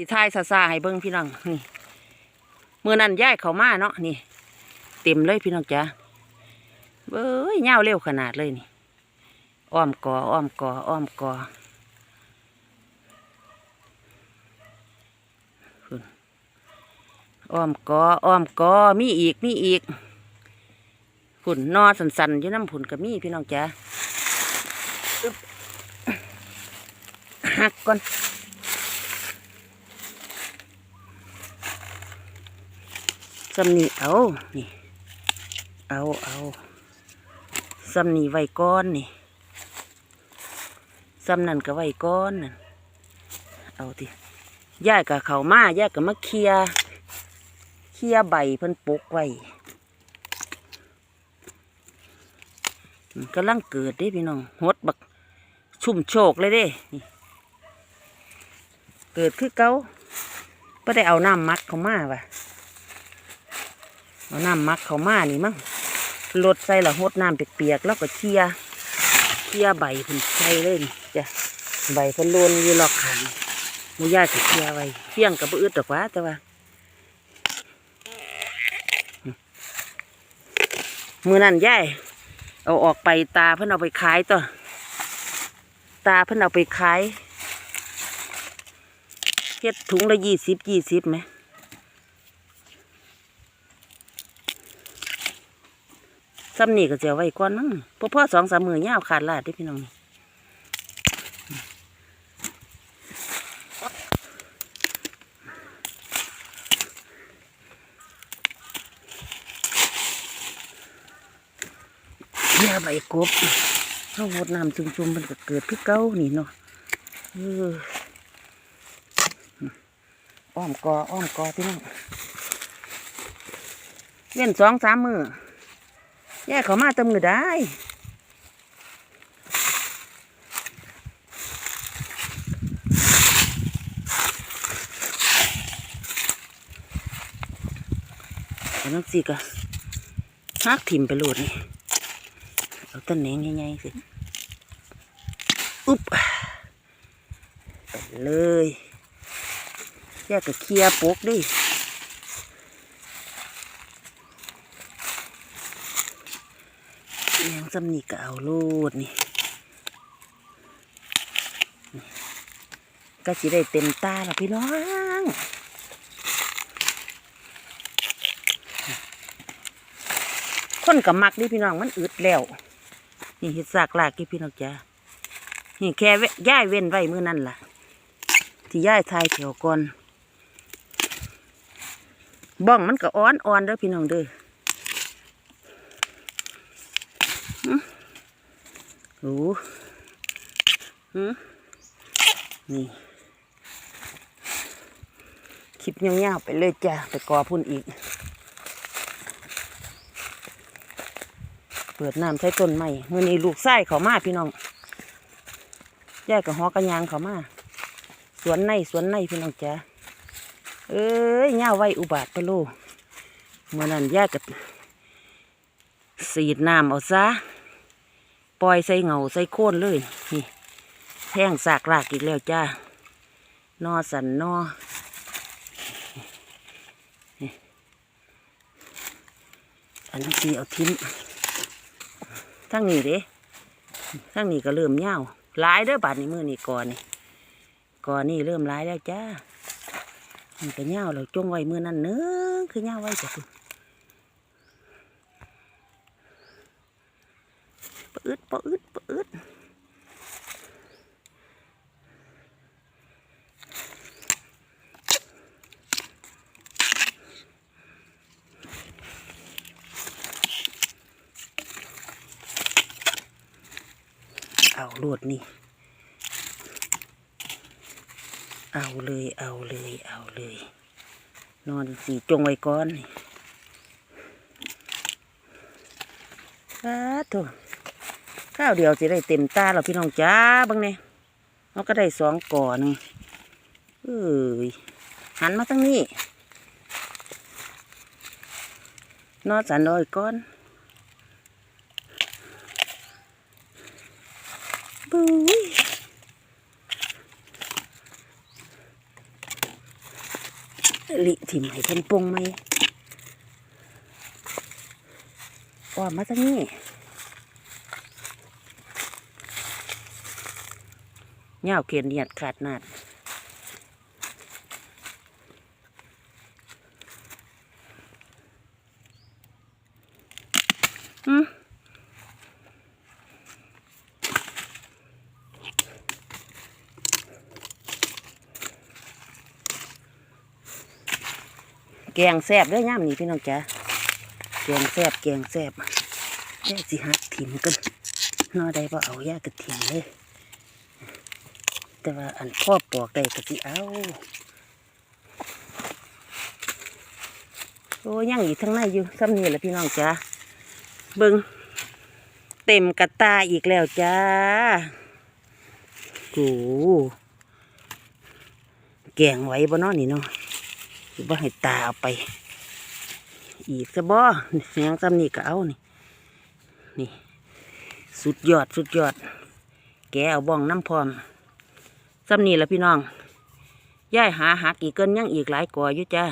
ที่ทายซาซาให้เบิ่งพี่น้องนี่มือนั้นย้ายเขามาเนาะนี่ เต็มเลยพี่น้องจ้าเบ้ยยาวเร็วขนาดเลยนี่อ้อมกออ้อมกออ้อมกออ้อมกออ้อมกอมีอีกมีอีกพุ่นนอสันๆอยู่น้ำพุ่นกับมีพี่น้องจ้าหักก่อน สำนี่เอานี่เอาเอาสำนีไว้ก้อนนี่ซ้ำนั่นก็ไว้ก้อนนั่นเอาติย่ายกับเขามาย่ายกับมาเคียเคียใบเพิ่นปกไว้กำลังเกิดด้พี่น้องหดบักชุ่มโชกเลยเด้นี่เกิดคือเกาไม่ได้เอาน้ำมัดเขามาว่ะ เอาน้ำมัดเขามานี่มั้งลดใส่ละหดน้ำเปียกๆแล้วก็เคลียร์เคี่ยใบเพิ่นใส่เลยจ้ะใบเพิ่นโลนอยู่รอบขางมูย่าสิเคี่ยไว้เที่ยงกับบ่อึดดอกว่าแต่ว่ามือนั่นย่ายเอาออกไปตาเพิ่นเอาไปขายต่อตาเพิ่นเอาไปขายเฮ็ดถุงละยี่สิบยี่สิบไหม ซ้ำนี่ก็จะเอาไว้ก่อนมั้งพราะพ่อสองสามมือยาวขาดลาดเด้พี่น้องนี่เนี่ยใบกบข้าวหดน้ำจุ่มๆมันก็เกิดคือเก้านี่เนาะอออ้อมกออ้อมกอพี่น้องเว้นสองสามมือ แยกเขามาเติมมือได้เอาน้ำสิกะฮักถิ่มไปโหลดนี่เอาต้นแหนงง่ายๆสิอุ๊บไปเลยแยกกับเคลียร์ปกดิ เลี้ยงสำนี่ก็เอาโลดนี่ก็สิได้เต็มตาแล้วพี่น้องคนกับมักดิพี่น้องมันอึดแล้ว นี่เห็ดซากลากี่พี่น้องจ้านี่แค่ย่ายเว้นไว้มือนั่นล่ะ ที่ย่ายทายแถวก่อนบ้องมันก็อ้อนอ่อนเด้อพี่น้องเด้อ โอ้หืมนี่ คลิปยาวๆไปเลยจ้ะไปกอพุ่นอีก เปิดน้ำใช้ต้นใหม่เมื่อนี้ลูกไส้เขามาพี่น้องแยกกับหอกระยางเขามา สวนในสวนในพี่น้องจ้ะเอ้ยเงาไว้อุบาทปะโลเมื่อนั้นแยกกับสีดน้ำเอาซะ ปล่อยใส่เงาใส่โค่นเลยนี่แท่งสากรากอีกแล้วจ้านอสันนออันนี้สีเอาทิ้มทั้งนี้เด้ทั้งนี้ก็เริ่มเหี่ยวลายเด้อบาดนี้มือนี่ก่อนนี่ก่อนนี่เริ่มลายแล้วจ้ามันก็เหี่ยวเราจงไว้มือนั่นเนื้อคือเหี่ยวไว้จ้ะคุณ ปะอึดปะอึดปะอึดเอาโลดนี่ เอาเลยเอาเลยเอาเลย นอนสีจงไว้ก่อนนี่อ้าโถ ข้าวเดียวจะได้เต็มตาแล้วพี่น้องจ้าบังเนี่ยเราก็ได้สองก่อนึงเอ้ยหันมาทางนี้นอนสันดอยก้อนบุ้ยลิถิ่มให้เพิ่นปงไหมอ้อมมาทางนี้ เงาเขียนเนียดขาดนาดแกงแซบด้วยย่ามนี้พี่น้องจ๋าแกงแซบแกงแซบแย่สิหักถิ่มกันนอได้บ่เอาแย่กับถิ่มเลย แต่ว่าอันพ่อปอกได้ก็สิเอาโอ้ยังอีกทั้งในอยู่ซ้ำนี่แหละพี่น้องจ้าเบิงเต็มกระตาอีกแล้วจ้าโอ้แกงไว้บ่นอนี่เนาะสิบ่ให้ตาเอาไป อีกซะบ่เสียงซ้ำนี่ก็เอานี่ นี่ สุดยอดสุดยอด แกเอาบ้องน้ำพร้อม ซ้ำนี่แหละพี่น้องย่ายหาหักอีกเกินยังอีกหลายก่าอยู่จ้า